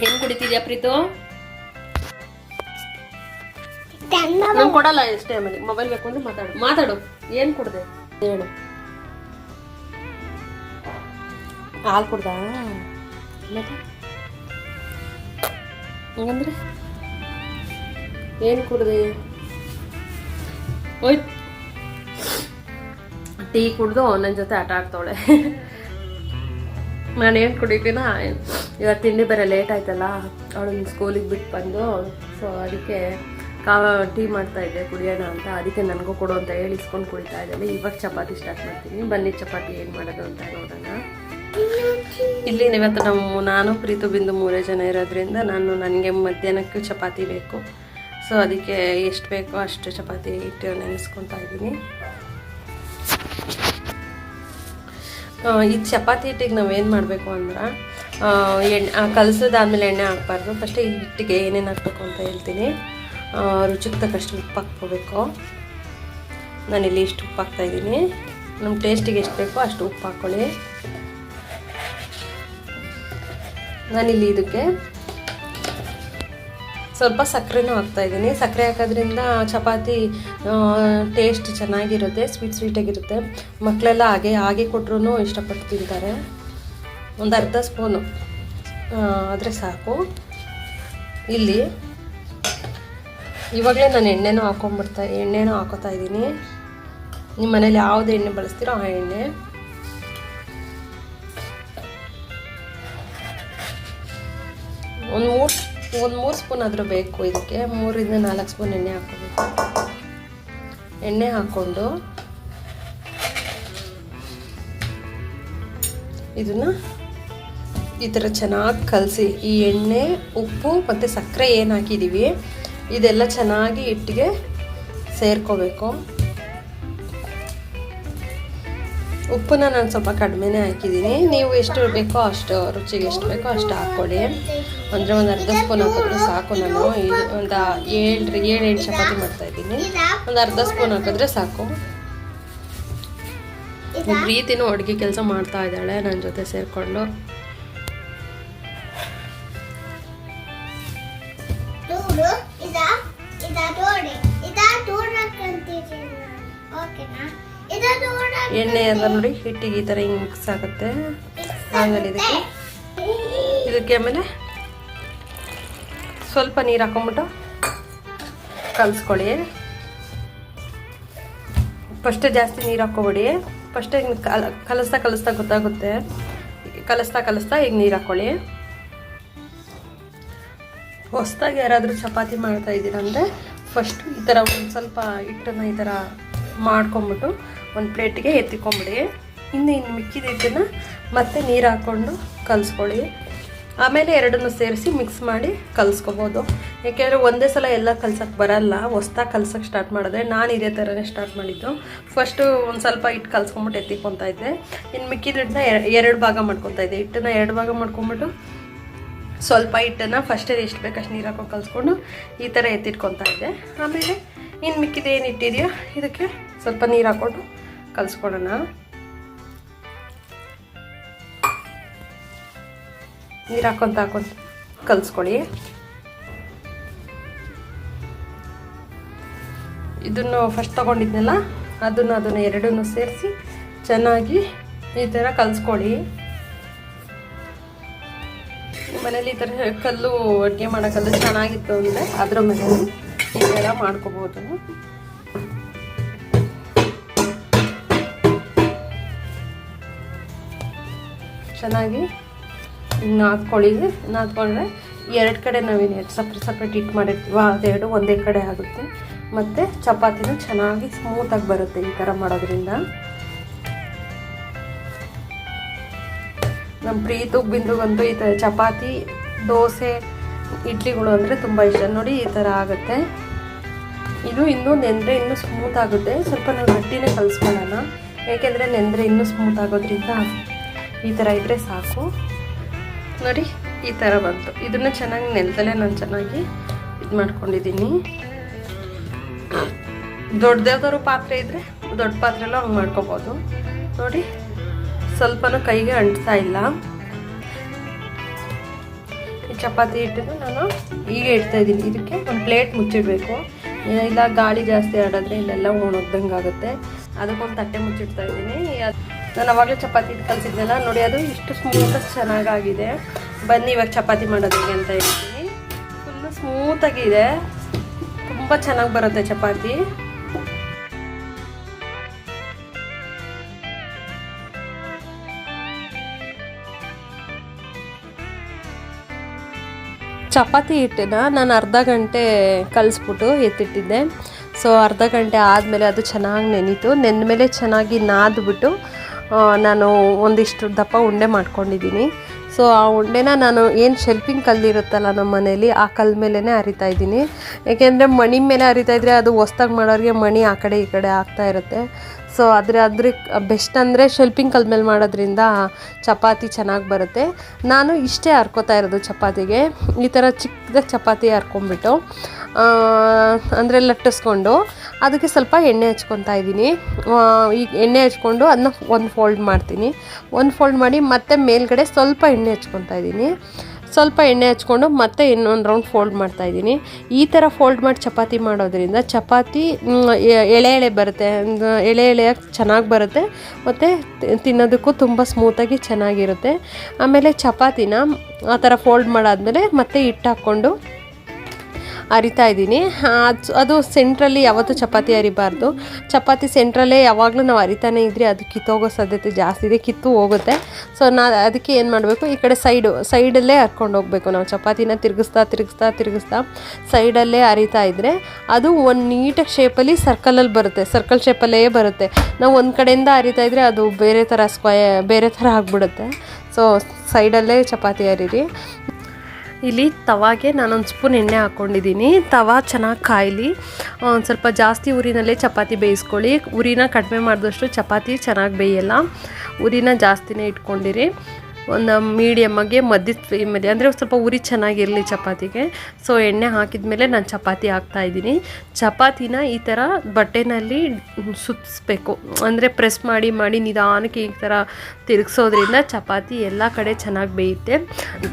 ಏನ್ ಕುಡಿತಿದ್ಯಾ ಪ್ರೀತು? ನಾನು ಕೊಡಲ್ಲ ಎಷ್ಟೇ ಆಮೇಲೆ ಮೊಬೈಲ್ ಬೇಕು ಅಂದ್ರೆ ಮಾತಾಡು. ಮಾತಾಡು. ಏನ್ ಕುಡ್ದೆ? ಹೇಳು. ಹಾಲು ಕುಡ್ದ? ಹಂಗಂದ್ರೆ? ಏನು ಕುಡ್ದೆ? ಹೋಯ್ತು ಟೀ ಕುಡ್ದು ನನ್ನ ಜೊತೆ ಆಟ ಆಡ್ತಾವಳೆ. ನಾನು ಏನು ಕುಡಿತೀನ ಇವತ್ತು ತಿಂಡಿ ಬೇರೆ ಲೇಟ್ ಆಯ್ತಲ್ಲ ಅವಳನ್ನ ಸ್ಕೂಲಿಗೆ ಬಿಟ್ಟು ಬಂದು ಸೊ ಅದಕ್ಕೆ ಕಾ ಟೀ ಮಾಡ್ತಾ ಇದ್ದೆ, ಕುಡಿಯೋಣ ಅಂತ. ಅದಕ್ಕೆ ನನಗೂ ಕೊಡು ಅಂತ ಹೇಳಿ ಇಸ್ಕೊಂಡು ಕುಡಿತಾ ಇದ್ದೇನೆ. ಇವಾಗ ಚಪಾತಿ ಸ್ಟಾರ್ಟ್ ಮಾಡ್ತೀನಿ. ಬನ್ನಿ ಚಪಾತಿ ಏನು ಮಾಡೋದು ಅಂತ ನೋಡೋಣ. ಇಲ್ಲಿ ಇವತ್ತು ನಮ್ಮ ನಾನು, ಪ್ರೀತು, ಬಿಂದು ಮೂರೇ ಜನ ಇರೋದ್ರಿಂದ ನಾನು, ನನಗೆ ಮಧ್ಯಾಹ್ನಕ್ಕೆ ಚಪಾತಿ ಬೇಕು. ಸೊ ಅದಕ್ಕೆ ಎಷ್ಟು ಬೇಕೋ ಅಷ್ಟು ಚಪಾತಿ ಇಟ್ಟು ನೆನೆಸ್ಕೊತಾ ಇದ್ದೀನಿ. ಈ ಚಪಾತಿ ಹಿಟ್ಟಿಗೆ ನಾವೇನು ಮಾಡಬೇಕು ಅಂದ್ರೆ ಎಣ್ಣೆ ಕಲಸಿದಾದ್ಮೇಲೆ ಎಣ್ಣೆ ಹಾಕ್ಬಾರ್ದು. ಫಸ್ಟ್ ಈ ಹಿಟ್ಟಿಗೆ ಏನೇನು ಹಾಕ್ಬೇಕು ಅಂತ ಹೇಳ್ತೀನಿ. ರುಚಿಗೆ ತಕ್ಕಷ್ಟು ಉಪ್ಪು ಹಾಕ್ಕೋಬೇಕು. ನಾನಿಲ್ಲಿ ಇಷ್ಟು ಉಪ್ಪು ಹಾಕ್ತಾಯಿದ್ದೀನಿ ನಮ್ಮ ಟೇಸ್ಟಿಗೆ ಎಷ್ಟು ಬೇಕೋ ಅಷ್ಟು ಉಪ್ಪು ಹಾಕ್ಕೊಳ್ಳಿ ನಾನಿಲ್ಲಿ ಇದಕ್ಕೆ ಸ್ವಲ್ಪ ಸಕ್ಕರೆನೂ ಹಾಕ್ತಾ ಇದ್ದೀನಿ. ಸಕ್ಕರೆ ಹಾಕೋದ್ರಿಂದ ಚಪಾತಿ ಟೇಸ್ಟ್ ಚೆನ್ನಾಗಿರುತ್ತೆ ಸ್ವೀಟ್ ಸ್ವೀಟಾಗಿರುತ್ತೆ ಮಕ್ಕಳೆಲ್ಲ ಹಾಗೆ ಹಾಗೆ ಕೊಟ್ಟರು ಇಷ್ಟಪಟ್ಟು ತಿಂತಾರೆ. ಒಂದು ಅರ್ಧ ಸ್ಪೂನು. ಆದರೆ ಸಾಕು. ಇಲ್ಲಿ, ಇವಾಗಲೇ ನಾನು ಎಣ್ಣೆನೂ ಹಾಕೊಂಡ್ಬಿಡ್ತಾ, ಎಣ್ಣೆನೂ ಹಾಕೋತಾ ಇದ್ದೀನಿ. ನಿಮ್ಮ ಮನೇಲಿ ಯಾವುದು ಎಣ್ಣೆ ಬಳಸ್ತೀರೋ ಆ ಎಣ್ಣೆ. ಒಂದು ಮೂರು ಒಂದು ಮೂರು ಸ್ಪೂನ್ ಆದರೂ ಬೇಕು ಇದಕ್ಕೆ. ಮೂರಿಂದ ನಾಲ್ಕು ಸ್ಪೂನ್ ಎಣ್ಣೆ ಹಾಕೋಬೇಕು. ಎಣ್ಣೆ ಹಾಕ್ಕೊಂಡು ಇದನ್ನು ಈ ಥರ ಚೆನ್ನಾಗಿ ಕಲಸಿ, ಈ ಎಣ್ಣೆ, ಉಪ್ಪು ಮತ್ತು ಸಕ್ಕರೆ ಏನು ಹಾಕಿದ್ದೀವಿ ಇದೆಲ್ಲ ಚೆನ್ನಾಗಿ ಹಿಟ್ಟಿಗೆ ಸೇರ್ಕೋಬೇಕು. ಉಪ್ಪನ್ನ ನಾನು ಸ್ವಲ್ಪ ಕಡಿಮೆನೇ ಹಾಕಿದ್ದೀನಿ. ನೀವು ಎಷ್ಟು ಬೇಕೋ ಅಷ್ಟು ರುಚಿಗೆ ಎಷ್ಟು ಬೇಕೋ ಅಷ್ಟು ಹಾಕ್ಕೊಳ್ಳಿ ಅಂದರೆ ಒಂದು ಅರ್ಧ ಸ್ಪೂನ್ ಹಾಕಿದ್ರೆ ಸಾಕು ನಾನು. ಒಂದು ಏಳು ಏಳು ಎಂಟು ಚಪಾತಿ ಮಾಡ್ತಾ ಇದ್ದೀನಿ. ಒಂದು ಅರ್ಧ ಸ್ಪೂನ್ ಹಾಕಿದ್ರೆ ಸಾಕು. ಪ್ರೀತಿನೂ ಅಡುಗೆ ಕೆಲಸ ಮಾಡ್ತಾ ಇದ್ದಾಳೆ ನನ್ನ ಜೊತೆ ಸೇರಿಕೊಂಡು. ಓಕೆನಾ ಎಣ್ಣೆ ಅಂದ್ರೆ ನೋಡಿ ಹಿಟ್ಟಿಗೆ ಈ ಥರ ಹಿಂಗೆ ಮಿಕ್ಸ್ ಆಗುತ್ತೆ. ಆಮೇಲೆ ಇದಕ್ಕೆ ಇದಕ್ಕೆ ಆಮೇಲೆ ಸ್ವಲ್ಪ ನೀರು ಹಾಕೊಂಬಿಟ್ಟು ಕಲಿಸ್ಕೊಳ್ಳಿ. ಫಸ್ಟ್ ಜಾಸ್ತಿ ನೀರು ಹಾಕ್ಕೊಬಿಡಿ. ಫಸ್ಟ್ ಹಿಂಗೆ ಕಲ, ಕಲಿಸ್ತಾ ಕಲಿಸ್ತಾ ಗೊತ್ತಾಗುತ್ತೆ. ಕಲಿಸ್ತಾ ಕಲಿಸ್ತಾ ಈಗ ನೀರು ಹಾಕ್ಕೊಳ್ಳಿ. ಹೊಸ್ದಾಗಿ ಯಾರಾದರೂ ಚಪಾತಿ ಮಾಡ್ತಾ ಇದ್ದೀರಂದರೆ ಫಸ್ಟ್ ಈ ಥರ ಒಂದು ಸ್ವಲ್ಪ ಹಿಟ್ಟನ್ನು ಈ ಥರ ಮಾಡ್ಕೊಂಬಿಟ್ಟು ಒಂದು ಪ್ಲೇಟಿಗೆ ಎತ್ತಿಕೊಂಬಿಡಿ. ಇನ್ನು ಇನ್ನು ಮಿಕ್ಕಿದ ಹಿಟ್ಟನ್ನು ಮತ್ತೆ ನೀರು ಹಾಕ್ಕೊಂಡು ಕಲಿಸ್ಕೊಳ್ಳಿ. ಆಮೇಲೆ ಎರಡನ್ನು ಸೇರಿಸಿ ಮಿಕ್ಸ್ ಮಾಡಿ ಕಲಿಸ್ಕೊಬೋದು. ಯಾಕೆಂದರೆ ಒಂದೇ ಸಲ ಎಲ್ಲ ಕಲ್ಸೋಕ್ಕೆ ಬರಲ್ಲ. ಹೊಸ್ದಾಗಿ ಕಲ್ಸೋಕ್ಕೆ ಸ್ಟಾರ್ಟ್ ಮಾಡಿದ್ರೆ ನಾನು ಇದೇ ಥರನೇ ಸ್ಟಾರ್ಟ್ ಮಾಡಿದ್ದು. ಫಸ್ಟು ಒಂದು ಸ್ವಲ್ಪ ಹಿಟ್ಟು ಕಲ್ಸ್ಕೊಂಬಿಟ್ಟು ಎತ್ತಿಕೊತಾ ಇದ್ದೆ. ಇನ್ನು ಮಿಕ್ಕಿದ ಹಿಟ್ಟನ್ನ ಎರಡು ಭಾಗ ಮಾಡ್ಕೊತಾ ಇದ್ದೆ. ಹಿಟ್ಟನ್ನ ಎರಡು ಭಾಗ ಮಾಡ್ಕೊಂಬಿಟ್ಟು ಸ್ವಲ್ಪ ಹಿಟ್ಟನ್ನು ಫಸ್ಟೇ ಎಷ್ಟು ಬೇಕಷ್ಟು ನೀರು ಹಾಕೊಂಡು ಕಲಿಸ್ಕೊಂಡು ಈ ಥರ ಎತ್ತಿಟ್ಕೊತಾ ಇದ್ದೆ. ಆಮೇಲೆ ಇನ್ನು ಮಿಕ್ಕಿದ ಏನು ಇಟ್ಟಿದೆಯೋ ಇದಕ್ಕೆ ಸ್ವಲ್ಪ ನೀರು ಹಾಕ್ಕೊಂಡು ಕಲಿಸ್ಕೊಳೋಣ ನೀರು ಹಾಕೊಂತ ಹಾಕೊಂತ ಕಲಿಸ್ಕೊಳ್ಳಿ ಇದನ್ನು ಫಸ್ಟ್ ತೊಗೊಂಡಿದ್ನಲ್ಲ, ಅದನ್ನು ಅದನ್ನು ಎರಡನ್ನೂ ಸೇರಿಸಿ ಚೆನ್ನಾಗಿ ಈ ಥರ ಕಲಿಸ್ಕೊಳ್ಳಿ ಮನೇಲಿ ಈ ಥರ ಕಲ್ಲು ಅಡುಗೆ ಮಾಡೋ ಕಲ್ಲು ಚೆನ್ನಾಗಿತ್ತು ಅಂದರೆ ಅದ್ರ ಮೇಲೆ ಈ ಥರ ಮಾಡ್ಕೋಬೋದು. ಚೆನ್ನಾಗಿ ನಾದ್ಕೊಳ್ಳಿ ನಾದ್ಕೊಂಡ್ರೆ ಎರಡು ಕಡೆ ನಾವೇನು ಎರಡು ಸಪ್ರೇಟ್ ಸಪ್ರೇಟ್ ಇಟ್ಟು ಮಾಡಿರ್ತೀವ ಅದೆರಡು ಒಂದೇ ಕಡೆ ಆಗುತ್ತೆ. ಮತ್ತು ಚಪಾತಿನೂ ಚೆನ್ನಾಗಿ ಸ್ಮೂತಾಗಿ ಬರುತ್ತೆ ಈ ಥರ ಮಾಡೋದ್ರಿಂದ. ನಮ್ಮ ಪ್ರೀತು ಬಿಂದುಗಂತೂ ಈ ಥರ ಚಪಾತಿ, ದೋಸೆ, ಇಡ್ಲಿಗಳು ಅಂದರೆ ತುಂಬ ಇಷ್ಟ. ನೋಡಿ ಈ ಥರ ಆಗುತ್ತೆ. ಇದು ಇನ್ನೂ ನೆಂದರೆ ಇನ್ನೂ ಸ್ಮೂತ್ ಆಗುತ್ತೆ. ಸ್ವಲ್ಪ ನಾವು ಗಟ್ಟಿನೇ ಕಲಿಸ್ಕೊಳ್ಳೋಣ. ಏಕೆಂದರೆ ನೆಂದರೆ ಇನ್ನೂ ಸ್ಮೂತ್ ಆಗೋದ್ರಿಂದ ಈ ಥರ ಇದ್ದರೆ ಸಾಕು. ನೋಡಿ, ಈ ಥರ ಬಂತು. ಇದನ್ನು ಚೆನ್ನಾಗಿ ನೆಲದಲ್ಲೇ ನಾನು ಚೆನ್ನಾಗಿ ಇದು ಮಾಡ್ಕೊಂಡಿದ್ದೀನಿ. ದೊಡ್ಡದಾದ್ರು ಪಾತ್ರೆ ಇದ್ದರೆ ದೊಡ್ಡ ಪಾತ್ರೆಲ್ಲೂ ಹಂಗೆ ಮಾಡ್ಕೋಬೋದು. ನೋಡಿ, ಸ್ವಲ್ಪನೂ ಕೈಗೆ ಅಂಟ್ತಾ ಇಲ್ಲ. ಈ ಚಪಾತಿ ಹಿಟ್ಟನ್ನು ನಾನು ಈಗ ಇಡ್ತಾ ಇದ್ದೀನಿ. ಇದಕ್ಕೆ ಒಂದು ಪ್ಲೇಟ್ ಮುಚ್ಚಿಡಬೇಕು. ಇಲ್ಲ, ಗಾಳಿ ಜಾಸ್ತಿ ಆಡಿದ್ರೆ ಇಲ್ಲೆಲ್ಲ ಒಣಗ್ದಂಗೆ ಆಗುತ್ತೆ ಅದಕ್ಕೊಂದು ತಟ್ಟೆ ಮುಚ್ಚಿಡ್ತಾ ಇದ್ದೀನಿ. ನಾನು ಅವಾಗಲೇ ಚಪಾತಿ ಹಿಟ್ಟು ಕಲಿಸಿದ್ನಲ್ಲ, ನೋಡಿ ಅದು ಇಷ್ಟು ಸ್ಮೂತಾಗಿ ಚೆನ್ನಾಗಾಗಿದೆ. ಬನ್ನಿ ಇವಾಗ ಚಪಾತಿ ಮಾಡೋದು ಅಂತ ಹೇಳ್ತೀನಿ. ಫುಲ್ಲು ಸ್ಮೂತಾಗಿದೆ ತುಂಬ ಚೆನ್ನಾಗಿ ಬರುತ್ತೆ ಚಪಾತಿ. ಚಪಾತಿ ಹಿಟ್ಟನ್ನ ನಾನು ಅರ್ಧ ಗಂಟೆ ಕಲಿಸ್ಬಿಟ್ಟು ಎತ್ತಿಟ್ಟಿದ್ದೆ. ಸೊ ಅರ್ಧ ಗಂಟೆ ಆದಮೇಲೆ ಅದು ಚೆನ್ನಾಗಿ ನೆನೀತು. ನೆಂದ ಮೇಲೆ ಚೆನ್ನಾಗಿ ನಾದ್ಬಿಟ್ಟು ನಾನು ಒಂದಿಷ್ಟು ದಪ್ಪ ಉಂಡೆ ಮಾಡ್ಕೊಂಡಿದ್ದೀನಿ. ಸೊ ಆ ಉಂಡೆನ ನಾನು ಏನು ಶೆಲ್ಪಿಂಗ್ ಕಲ್ದಿರುತ್ತಲ್ಲ ನಮ್ಮ ಮನೇಲಿ ಆ ಕಲ್ಲು ಮೇಲೇ ಅರಿತಾ ಇದ್ದೀನಿ. ಯಾಕೆಂದರೆ ಮಣಿ ಮೇಲೆ ಅರಿತಾ ಇದ್ದರೆ ಅದು ಹೊಸ್ದಾಗಿ ಮಾಡೋರಿಗೆ ಮಣಿ ಆ ಕಡೆ ಈ ಕಡೆ ಆಗ್ತಾ ಇರುತ್ತೆ. ಸೊ ಆದರೆ ಅದ್ರ ಬೆಸ್ಟ್ ಅಂದರೆ ಶೆಲ್ಪಿಂಗ್ ಕಲ್ ಮೇಲೆ ಮಾಡೋದ್ರಿಂದ ಚಪಾತಿ ಚೆನ್ನಾಗಿ ಬರುತ್ತೆ. ನಾನು ಇಷ್ಟೇ ಹರ್ಕೋತಾ ಇರೋದು ಚಪಾತಿಗೆ. ಈ ಥರ ಚಿಕ್ಕದಾಗಿ ಚಪಾತಿ ಹರ್ಕೊಂಬಿಟ್ಟು ಅಂದರೆ ಲಟ್ಟಿಸ್ಕೊಂಡು ಅದಕ್ಕೆ ಸ್ವಲ್ಪ ಎಣ್ಣೆ ಹಚ್ಕೊತಾ ಇದ್ದೀನಿ. ಈಗ ಎಣ್ಣೆ ಹಚ್ಕೊಂಡು ಅದನ್ನ ಒಂದು ಫೋಲ್ಡ್ ಮಾಡ್ತೀನಿ. ಒಂದು ಫೋಲ್ಡ್ ಮಾಡಿ ಮತ್ತೆ ಮೇಲ್ಗಡೆ ಸ್ವಲ್ಪ ಎಣ್ಣೆ ಹಚ್ಕೊತಾ ಇದ್ದೀನಿ. ಸ್ವಲ್ಪ ಎಣ್ಣೆ ಹಚ್ಕೊಂಡು ಮತ್ತೆ ಇನ್ನೊಂದು ರೌಂಡ್ ಫೋಲ್ಡ್ ಮಾಡ್ತಾ ಇದ್ದೀನಿ. ಈ ಥರ ಫೋಲ್ಡ್ ಮಾಡಿ ಚಪಾತಿ ಮಾಡೋದ್ರಿಂದ ಚಪಾತಿ ಎಳೆ ಎಳೆ ಬರುತ್ತೆ. ಎಳೆ ಎಳೆಯಾಗಿ ಚೆನ್ನಾಗಿ ಬರುತ್ತೆ. ಮತ್ತು ತಿನ್ನೋದಕ್ಕೂ ತುಂಬ ಸ್ಮೂತಾಗಿ ಚೆನ್ನಾಗಿರುತ್ತೆ. ಆಮೇಲೆ ಚಪಾತಿನ ಆ ಥರ ಫೋಲ್ಡ್ ಮಾಡಾದಮೇಲೆ ಮತ್ತೆ ಹಿಟ್ಟು ಹಾಕ್ಕೊಂಡು ಅರಿತಾ ಇದ್ದೀನಿ. ಅದು ಸೆಂಟ್ರಲ್ಲಿ ಯಾವತ್ತೂ ಚಪಾತಿ ಅರಿಬಾರ್ದು. ಚಪಾತಿ ಸೆಂಟ್ರಲ್ಲೇ ಯಾವಾಗಲೂ ನಾವು ಅರಿತಾನೆ ಇದ್ದರೆ ಅದು ಕಿತ್ತೋಗೋ ಸಾಧ್ಯತೆ ಜಾಸ್ತಿ ಇದೆ, ಕಿತ್ತು ಹೋಗುತ್ತೆ. ಸೊ ನಾ, ಅದಕ್ಕೆ ಏನು ಮಾಡಬೇಕು? ಈ ಕಡೆ ಸೈಡು ಸೈಡಲ್ಲೇ ಹರ್ಕೊಂಡು ಹೋಗಬೇಕು ನಾವು. ಚಪಾತಿನ ತಿರುಗಿಸ್ತಾ ತಿರುಗಿಸ್ತಾ ತಿರುಗಿಸ್ತಾ ಸೈಡಲ್ಲೇ ಅರಿತಾ ಇದ್ದರೆ ಅದು ಒಂದು ನೀಟಾಗಿ ಶೇಪಲ್ಲಿ ಸರ್ಕಲಲ್ಲಿ ಬರುತ್ತೆ. ಸರ್ಕಲ್ ಶೇಪಲ್ಲೇ ಬರುತ್ತೆ. ನಾವು ಒಂದು ಕಡೆಯಿಂದ ಅರಿತಾ ಇದ್ದರೆ ಅದು ಬೇರೆ ಥರ ಸ್ಕ್ವಯ ಬೇರೆ ಥರ ಆಗಿಬಿಡುತ್ತೆ. ಸೊ ಸೈಡಲ್ಲೇ ಚಪಾತಿ ಅರಿರಿ. ಇಲ್ಲಿ ತವಾಗೆ ನಾನೊಂದು ಸ್ಪೂನ್ ಎಣ್ಣೆ ಹಾಕ್ಕೊಂಡಿದ್ದೀನಿ. ತವಾ ಚೆನ್ನಾಗಿ ಕಾಯಲಿ. ಒಂದು ಸ್ವಲ್ಪ ಜಾಸ್ತಿ ಉರಿನಲ್ಲೇ ಚಪಾತಿ ಬೇಯಿಸ್ಕೊಳ್ಳಿ. ಉರಿನ ಕಡಿಮೆ ಮಾಡಿದಷ್ಟು ಚಪಾತಿ ಚೆನ್ನಾಗಿ ಬೇಯಲ್ಲ. ಉರಿನ ಜಾಸ್ತಿನೇ ಇಟ್ಕೊಂಡಿರಿ. ಒಂದು ಮೀಡಿಯಮ್ಮಾಗೆ ಮಧ್ಯದ ಇದೆ ಅಂದರೆ ಸ್ವಲ್ಪ ಉರಿ ಚೆನ್ನಾಗಿರಲಿ ಚಪಾತಿಗೆ. ಸೊ ಎಣ್ಣೆ ಹಾಕಿದ ಮೇಲೆ ನಾನು ಚಪಾತಿ ಹಾಕ್ತಾಯಿದ್ದೀನಿ ಚಪಾತಿನ ಈ ಥರ ಬಟ್ಟೆನಲ್ಲಿ ಸುತ್ತಿಸ್ಬೇಕು. ಅಂದರೆ ಪ್ರೆಸ್ ಮಾಡಿ ಮಾಡಿ ನಿಧಾನಕ್ಕೆ ಈ ಥರ ತಿರುಗಿಸೋದ್ರಿಂದ ಚಪಾತಿ ಎಲ್ಲ ಕಡೆ ಚೆನ್ನಾಗಿ ಬೇಯುತ್ತೆ.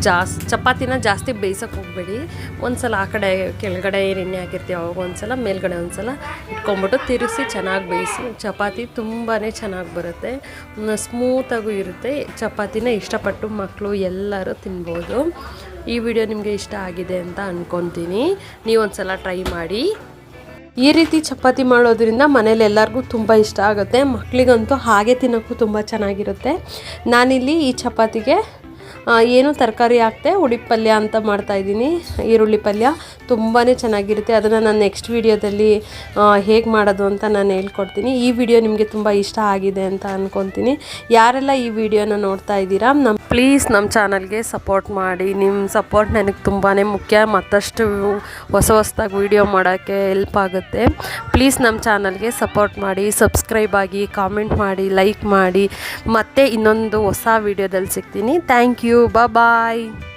ಜಾಸ್, ಚಪಾತಿನ ಜಾಸ್ತಿ ಬೇಯಿಸೋಕೆ ಹೋಗಬೇಡಿ. ಒಂದ್ಸಲ ಆ ಕಡೆ ಕೆಳಗಡೆ ಏನು ಎಣ್ಣೆ ಹಾಕಿರ್ತೀವಿ ಅವಾಗ ಒಂದ್ಸಲ, ಮೇಲ್ಗಡೆ ಒಂದ್ಸಲ ಇಟ್ಕೊಂಬಿಟ್ಟು ತಿರುಗಿಸಿ ಚೆನ್ನಾಗಿ ಬೇಯಿಸಿ. ಚಪಾತಿ ತುಂಬಾ ಚೆನ್ನಾಗಿ ಬರುತ್ತೆ. ಸ್ಮೂತಾಗೂ ಇರುತ್ತೆ. ಚಪಾತಿನ ಇಷ್ಟಪಟ್ಟು ಮಕ್ಕಳು ಎಲ್ಲರೂ ತಿನ್ಬೋದು. ಈ ವಿಡಿಯೋ ನಿಮಗೆ ಇಷ್ಟ ಆಗಿದೆ ಅಂತ ಅಂದ್ಕೊತೀನಿ ನೀವೊಂದ್ಸಲ ಟ್ರೈ ಮಾಡಿ. ಈ ರೀತಿ ಚಪಾತಿ ಮಾಡೋದ್ರಿಂದ ಮನೇಲಿ ಎಲ್ಲರಿಗೂ ತುಂಬ ಇಷ್ಟ ಆಗುತ್ತೆ. ಮಕ್ಕಳಿಗಂತೂ ಹಾಗೆ ತಿನ್ನೋಕ್ಕೂ ತುಂಬ ಚೆನ್ನಾಗಿರುತ್ತೆ. ನಾನಿಲ್ಲಿ ಈ ಚಪಾತಿಗೆ ಏನು ತರಕಾರಿ ಹಾಕ್ತೆ, ಉಡಿ ಪಲ್ಯ ಅಂತ ಮಾಡ್ತಾಯಿದ್ದೀನಿ ಈರುಳ್ಳಿ ಪಲ್ಯ ತುಂಬಾ ಚೆನ್ನಾಗಿರುತ್ತೆ. ಅದನ್ನು ನಾನು ನೆಕ್ಸ್ಟ್ ವೀಡಿಯೋದಲ್ಲಿ ಹೇಗೆ ಮಾಡೋದು ಅಂತ ನಾನು ಹೇಳ್ಕೊಡ್ತೀನಿ. ಈ ವಿಡಿಯೋ ನಿಮಗೆ ತುಂಬ ಇಷ್ಟ ಆಗಿದೆ ಅಂತ ಅಂದ್ಕೊತೀನಿ ಯಾರೆಲ್ಲ ಈ ವಿಡಿಯೋನ ನೋಡ್ತಾ ಇದ್ದೀರಾ ನಮ್ಮ ಪ್ಲೀಸ್ ನಮ್ಮ ಚಾನಲ್ಗೆ ಸಪೋರ್ಟ್ ಮಾಡಿ. ನಿಮ್ಮ ಸಪೋರ್ಟ್ ನನಗೆ ತುಂಬಾ ಮುಖ್ಯ. ಮತ್ತಷ್ಟು ಹೊಸ ಹೊಸದಾಗಿ ವಿಡಿಯೋ ಮಾಡೋಕ್ಕೆ ಹೆಲ್ಪ್ ಆಗುತ್ತೆ. ಪ್ಲೀಸ್ ನಮ್ಮ ಚಾನಲ್ಗೆ ಸಪೋರ್ಟ್ ಮಾಡಿ ಸಬ್ಸ್ಕ್ರೈಬ್ ಆಗಿ ಕಾಮೆಂಟ್ ಮಾಡಿ ಲೈಕ್ ಮಾಡಿ. ಮತ್ತೆ ಇನ್ನೊಂದು ಹೊಸ ವೀಡಿಯೋದಲ್ಲಿ ಸಿಗ್ತೀನಿ. Thank you Thank you. Bye-bye.